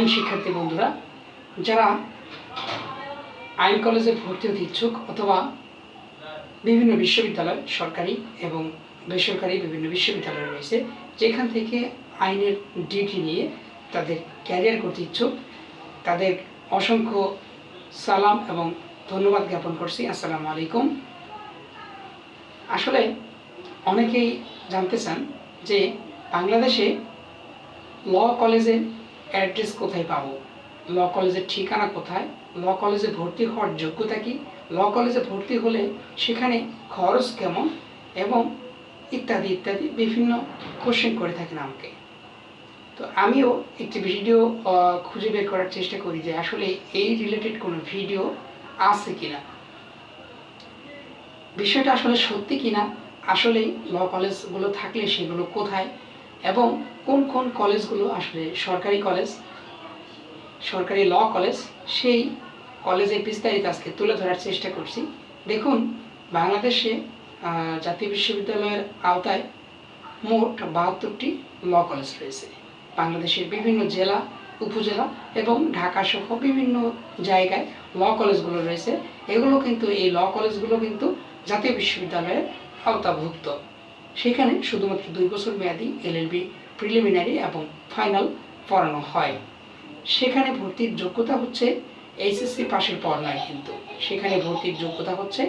আইন শিক্ষার্থী বন্ধুরা, যারা আইন কলেজে ভর্তি হতে ইচ্ছুক অথবা বিভিন্ন বিশ্ববিদ্যালয়, সরকারি এবং বেসরকারি বিভিন্ন বিশ্ববিদ্যালয় রয়েছে, যেখান থেকে আইনের ডিগ্রি নিয়ে তাদের ক্যারিয়ার করতে ইচ্ছুক, তাদের অসংখ্য সালাম এবং ধন্যবাদ জ্ঞাপন করছি। আসসালামু আলাইকুম। আসলে অনেকেই জানতে চান যে বাংলাদেশে ল কলেজের অ্যাড্রেস কোথায় পাবো? ল কলেজের ঠিকানা কোথায়? ল কলেজে ভর্তি হওয়ার যোগ্যতা কি? ল কলেজে ভর্তি হলে সেখানে খরচ কেমন? এবং ইত্যাদি ইত্যাদি বিভিন্ন কোশ্চেন করে থাকেন আমাকে। তো আমিও একটি ভিডিও খুঁজে বের করার চেষ্টা করি যে আসলে এই রিলেটেড কোনো ভিডিও আছে কিনা। বিষয়টা আসলে সত্যি কিনা? আসলেই ল কলেজগুলো থাকলে সেগুলো কোথায়? এবং কোন কোন কলেজগুলো আসলে সরকারি কলেজ, সরকারি ল কলেজ, সেই কলেজের বিস্তারিত আজকে তুলে ধরার চেষ্টা করছি। দেখুন, বাংলাদেশে জাতীয় বিশ্ববিদ্যালয়ের আওতায় মোট বাহাত্তরটি ল কলেজ রয়েছে। বাংলাদেশের বিভিন্ন জেলা, উপজেলা এবং ঢাকা সহ বিভিন্ন জায়গায় ল কলেজগুলো রয়েছে। এগুলো কিন্তু, এই ল কলেজগুলো কিন্তু জাতীয় বিশ্ববিদ্যালয়ের আওতাভুক্ত। সেখানে শুধুমাত্র দুই বছর মেয়াদি এলএলবি প্রিলিমিনারি এবং ফাইনাল পড়ানো হয়। সেখানে ভর্তির যোগ্যতা হচ্ছে এইচএসসি পাশের পর নয় কিন্তু। সেখানে ভর্তির যোগ্যতা হচ্ছে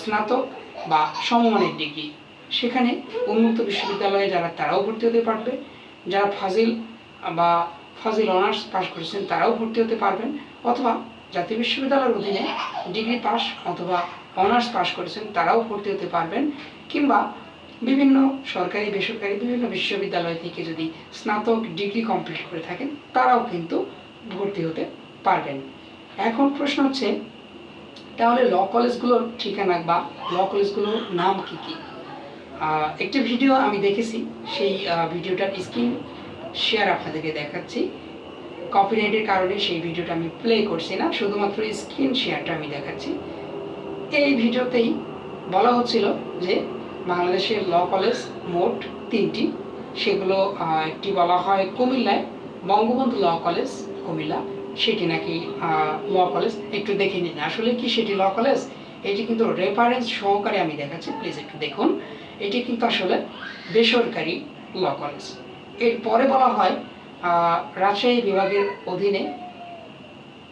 স্নাতক বা সমমানের ডিগ্রি। সেখানে উন্মুক্ত বিশ্ববিদ্যালয়ে যারা তারাও ভর্তি হতে পারবে। যারা ফাজিল বা ফাজিল অনার্স পাস করেছেন তারাও ভর্তি হতে পারবেন। অথবা জাতীয় বিশ্ববিদ্যালয়ের অধীনে ডিগ্রি পাস অথবা অনার্স পাস করেছেন তারাও ভর্তি হতে পারবেন। কিংবা বিভিন্ন সরকারি, বেসরকারি, বিভিন্ন বিশ্ববিদ্যালয় থেকে যদি স্নাতক ডিগ্রি কমপ্লিট করে থাকেন, তারাও কিন্তু ভর্তি হতে পারবেন। এখন প্রশ্ন হচ্ছে, তাহলে ল কলেজগুলোর ঠিকানা বা ল কলেজগুলোর নাম কি কি? একটি ভিডিও আমি দেখেছি, সেই ভিডিওটার স্ক্রিন শেয়ার আপনাদেরকে দেখাচ্ছি। কপিরাইটের কারণে সেই ভিডিওটা আমি প্লে করছি না, শুধুমাত্র স্ক্রিন শেয়ারটা আমি দেখাচ্ছি। এই ভিডিওতেই বলা হচ্ছিল যে বাংলাদেশের ল কলেজ মোট তিনটি। সেগুলো একটি বলা হয় কুমিল্লায়, বঙ্গবন্ধু ল কলেজ কুমিল্লা। সেটি নাকি ল কলেজ একটু দেখে নিন, আসলে কি সেটি ল কলেজ এটি কিন্তু রেফারেন্স সহকারে আমি দেখাচ্ছি প্লিজ একটু দেখুন। এটি কিন্তু আসলে বেসরকারি ল কলেজ এরপরে বলা হয় রাজশাহী বিভাগের অধীনে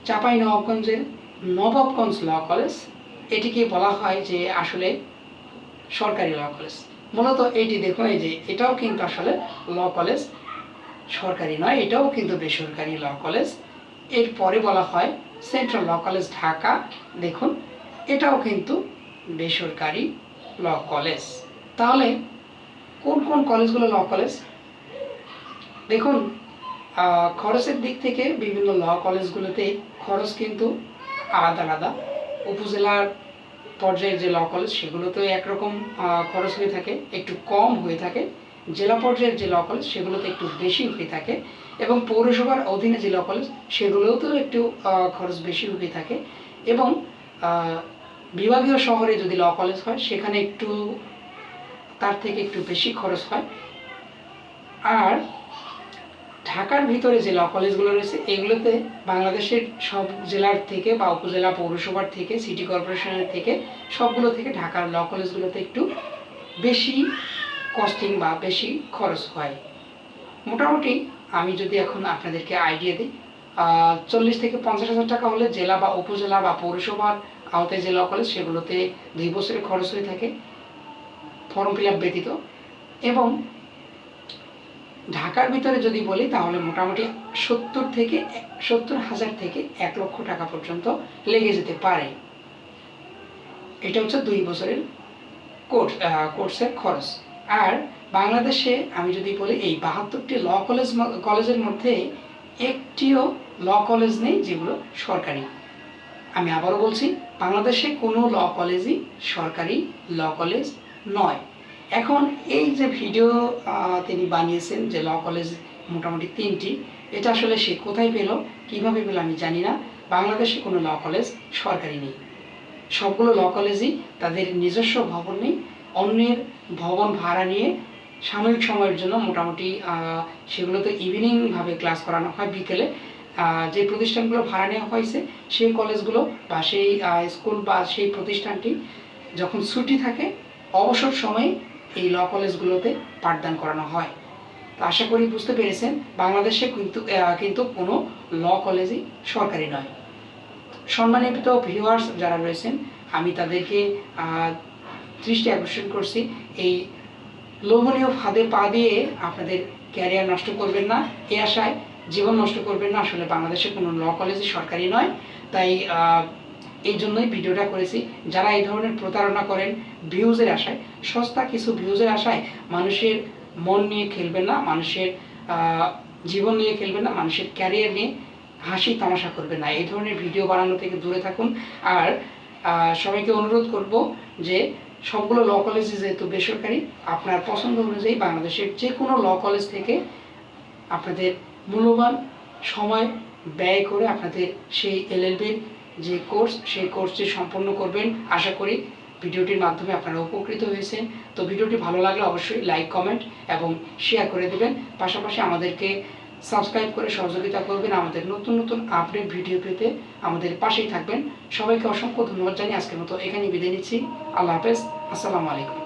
চাপাই নবাবগঞ্জের নবাবগঞ্জ ল কলেজ এটিকে বলা হয় যে আসলে সরকারি ল কলেজ মূলত এইটি দেখুন, এই যে এটাও কিন্তু আসলে ল কলেজ সরকারি নয়, এটাও কিন্তু বেসরকারি ল কলেজ এরপরে বলা হয় সেন্ট্রাল ল কলেজ ঢাকা, দেখুন, এটাও কিন্তু বেসরকারি ল কলেজ তাহলে কোন কোন কলেজগুলো ল কলেজ দেখুন খরচের দিক থেকে বিভিন্ন ল কলেজগুলোতে খরচ কিন্তু আলাদা আলাদা। উপজেলার পর্যায়ের যে ল কলেজ সেগুলোতে একরকম খরচ হয়ে থাকে, একটু কম হয়ে থাকে। জেলা পর্যায়ের যে ল কলেজ সেগুলোতে একটু বেশি হয়ে থাকে এবং পৌরসভার অধীনে যে ল কলেজ সেগুলোতেও একটু খরচ বেশি হয়ে থাকে এবং বিভাগীয় শহরে যদি ল কলেজ হয়, সেখানে একটু, তার থেকে একটু বেশি খরচ হয়। আর ঢাকার ভিতরে যে ল কলেজগুলো রয়েছে, এগুলোতে বাংলাদেশের সব জেলার থেকে বা উপজেলা পৌরসভার থেকে সিটি কর্পোরেশনের থেকে সবগুলো থেকে ঢাকার ল কলেজগুলোতে একটু বেশি কস্টিং বা বেশি খরচ হয়। মোটামুটি আমি যদি এখন আপনাদেরকে আইডিয়া দিই চল্লিশ থেকে পঞ্চাশ হাজার টাকা হলে জেলা বা উপজেলা বা পৌরসভার আওতায় যে ল কলেজ সেগুলোতে দুই বছরের খরচ হয়ে থাকে ফর্ম ফিল আপ ব্যতীত। এবং ঢাকার ভিতরে যদি বলি, তাহলে মোটামুটি সত্তর থেকে সত্তর হাজার থেকে এক লক্ষ টাকা পর্যন্ত লেগে যেতে পারে। এটা হচ্ছে দুই বছরের কোর্স কোর্সের খরচ। আর বাংলাদেশে আমি যদি বলি, এই বাহাত্তরটি ল কলেজ কলেজের মধ্যে একটিও ল কলেজ নেই যেগুলো সরকারি। আমি আবারও বলছি, বাংলাদেশে কোনো ল কলেজই সরকারি ল কলেজ নয়। এখন এই যে ভিডিও তিনি বানিয়েছেন যে ল কলেজ মোটামুটি তিনটি, এটা আসলে সে কোথায় পেল, কীভাবে পেল আমি জানি না। বাংলাদেশে কোনো ল কলেজ সরকারি নেই। সবগুলো ল কলেজই তাদের নিজস্ব ভবন নেই, অন্যের ভবন ভাড়া নিয়ে সাময়িক সময়ের জন্য মোটামুটি সেগুলোতে ইভিনিংভাবে ক্লাস করানো হয় বিকেলে। যে প্রতিষ্ঠানগুলো ভাড়া নেওয়া হয়েছে, সেই কলেজগুলো বা সেই স্কুল বা সেই প্রতিষ্ঠানটি যখন ছুটি থাকে, অবসর সময়ে এই ল কলেজগুলোতে পাঠদান করানো হয়। তো আশা করি বুঝতে পেরেছেন, বাংলাদেশে কিন্তু কিন্তু কোনো ল কলেজই সরকারি নয়। সম্মানিত ভিউয়ার্স যারা রয়েছেন, আমি তাদেরকে দৃষ্টি আকর্ষণ করছি। এই লোভনীয় ফাঁদে পা দিয়ে আপনাদের ক্যারিয়ার নষ্ট করবেন না। এ আশায় জীবন নষ্ট করবেন না। আসলে বাংলাদেশে কোনো ল কলেজই সরকারি নয়। তাই এই জন্যই ভিডিওটা করেছি। যারা এই ধরনের প্রতারণা করেন, ভিউজের আশায়, সস্তা কিছু ভিউজের আশায় মানুষের মন নিয়ে খেলবেন না, মানুষের জীবন নিয়ে খেলবেন না, মানুষের ক্যারিয়ার নিয়ে হাসি তামাশা করবেন না। এই ধরনের ভিডিও বানানো থেকে দূরে থাকুন। আর সবাইকে অনুরোধ করব যে সবগুলো ল কলেজ যেহেতু বেসরকারি, আপনার পছন্দ অনুযায়ী বাংলাদেশের যে কোনো ল কলেজ থেকে আপনাদের মূল্যবান সময় ব্যয় করে আপনাদের সেই এলএলবির যে কোর্স সেই কোর্সটি সম্পন্ন করবেন। আশা করি ভিডিওটির মাধ্যমে আপনারা উপকৃত হয়েছেন। তো ভিডিওটি ভালো লাগলে অবশ্যই লাইক, কমেন্ট এবং শেয়ার করে দেবেন। পাশাপাশি আমাদেরকে সাবস্ক্রাইব করে সহযোগিতা করবেন আমাদের নতুন নতুন আপডেট ভিডিও পেতে। আমাদের পাশেই থাকবেন। সবাইকে অসংখ্য ধন্যবাদ জানিয়ে আজকের মতো এখানেই বিদায় নিচ্ছি। আল্লাহ হাফেজ। আসসালামু আলাইকুম।